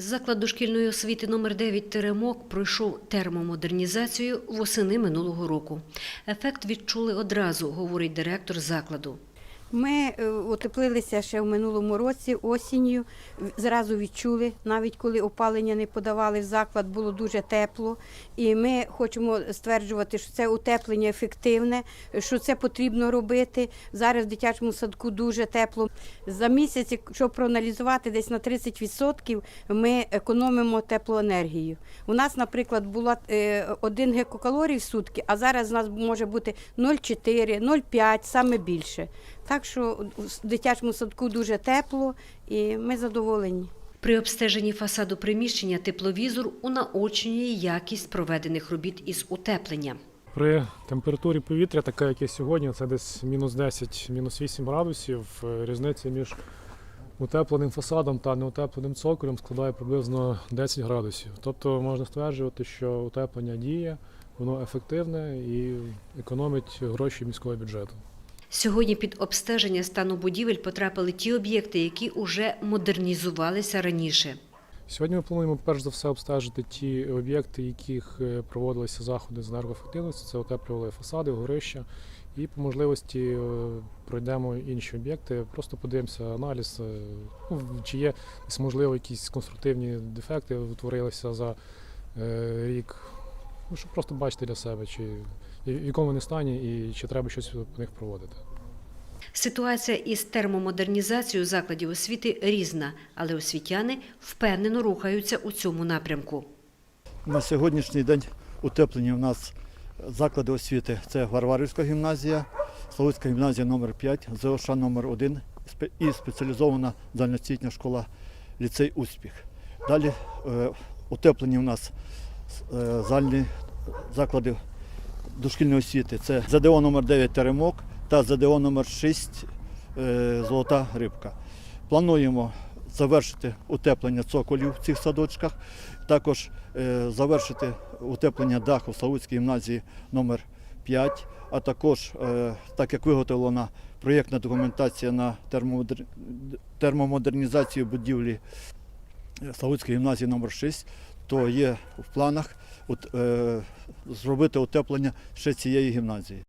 Заклад шкільної освіти номер 9 Теремок пройшов термомодернізацію восени минулого року. Ефект відчули одразу, говорить директор закладу. Ми е, утеплилися ще в минулому році осінню. Зразу відчули, навіть коли опалення не подавали в заклад, було дуже тепло. І ми хочемо стверджувати, що це утеплення ефективне, що це потрібно робити. Зараз в дитячому садку дуже тепло. За місяць, якщо проаналізувати десь на 30%, ми економимо теплоенергію. У нас, наприклад, було 1 гекокалорій в сутки, а зараз у нас може бути 0,4, 0,5, саме більше. Так що в дитячому садку дуже тепло і ми задоволені. При обстеженні фасаду приміщення тепловізор унаочнює якість проведених робіт із утеплення. При температурі повітря, така як є сьогодні, це десь мінус 10, мінус 8 градусів. Е, Різниця між утепленим фасадом та неутепленим цоколем складає приблизно 10 градусів. Тобто можна стверджувати, що утеплення діє, воно ефективне і економить гроші міського бюджету. Сьогодні під обстеження стану будівель потрапили ті об'єкти, які уже модернізувалися раніше. Сьогодні ми плануємо перш за все обстежити ті об'єкти, яких е, проводилися заходи з енергоефективності. Це утеплювали фасади, горища. І по можливості е, пройдемо інші об'єкти, просто подивимося аналіз, е, ну, чи є можливо якісь конструктивні дефекти утворилися за рік. Ну, щоб просто бачити для себе, чи в якому вони стані і чи треба щось по них проводити. Ситуація із термомодернізацією закладів освіти різна, але освітяни впевнено рухаються у цьому напрямку. На сьогоднішній день утеплені у нас заклади освіти. Це Варварівська гімназія, Славутська гімназія номер 5 ЗОШ номер 1 і спеціалізована загальноосвітня школа ліцей Успіх. Далі е, утеплені у нас е, загальні заклади дошкільної освіти. Це ЗДО номер 9 Теремок та ЗДО номер 6 е, Золота Рибка. Плануємо завершити утеплення цоколів в цих садочках, також е, завершити утеплення даху в Славутській гімназії номер 5 а також, так як виготовлена проєктна документація на термомодернізацію будівлі Славутської гімназії номер 6 то є в планах е, зробити утеплення ще цієї гімназії.